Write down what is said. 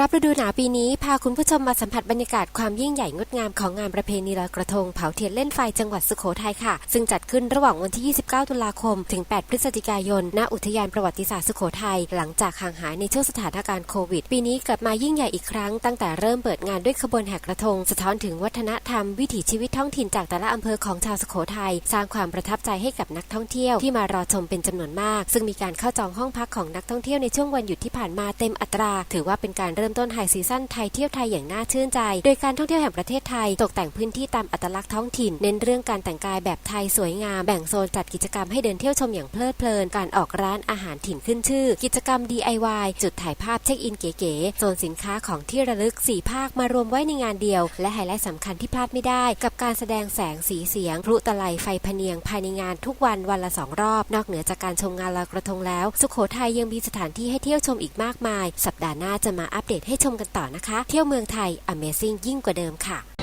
รับฤดูหนาวปีนี้พาคุณผู้ชมมาสัมผัสบรรยากาศความยิ่งใหญ่งดงามของงานประเพณีลอยกระทงเผาเทียนเล่นไฟจังหวัดสุโขทัยค่ะ ซึ่งจัดขึ้นระหว่างวันที่ 29 ตุลาคม ถึง 8 พฤศจิกายน ณ อุทยานประวัติศาสตร์สุโขทัยหลังจากห่างหายในช่วงสถานการณ์โควิด ปีนี้กลับมายิ่งใหญ่อีกครั้งตั้งแต่เริ่มเปิดงานด้วยขบวนแห่กระทง สะท้อนถึงวัฒนธรรมวิถีชีวิตท้องถิ่นจากแต่ละอำเภอของชาวสุโขทัยสร้างความประทับใจให้กับนักท่องเที่ยวที่มารอชมเป็นจำนวนมาก ซึ่งมีการเข้าจองห้องพักของนักท่องเที่ยวในช่วงวันหยุดที่ผ่านมาเต็มอัตรา ถือว่าเป็นการเริ่มริ่มต้นไฮซีซั่นไทยเที่ยวไทยอย่างน่าชื่นใจ โดยการท่องเที่ยวแห่งประเทศไทย ตกแต่งพื้นที่ตามอัตลักษณ์ท้องถิ่น เน้นเรื่องการแต่งกายแบบไทยสวยงาม แบ่งโซนจัดกิจกรรมให้เดินเที่ยวชมอย่างเพลิดเพลิน การออกร้านอาหารถิ่นขึ้นชื่อ กิจกรรม DIY จุดถ่ายภาพเช็คอินเก๋ๆ โซนสินค้าของที่ระลึก 4 ภาคมารวมไว้ในงานเดียว และไฮไลท์สำคัญที่พลาดไม่ได้ กับการแสดงแสงสีเสียงพลุตะไลไฟพเนียงภายในงานทุกวันวันละสองรอบ นอกเหนือจากการชมงานลอยกระทงแล้ว สุโขทัยยังมีสถานที่ให้เที่ยวชมอีกมากมาย สัปดาห์หน้าจะมาอัปเดตให้ชมกันต่อนะคะ เที่ยวเมืองไทย Amazing ยิ่งกว่าเดิมค่ะ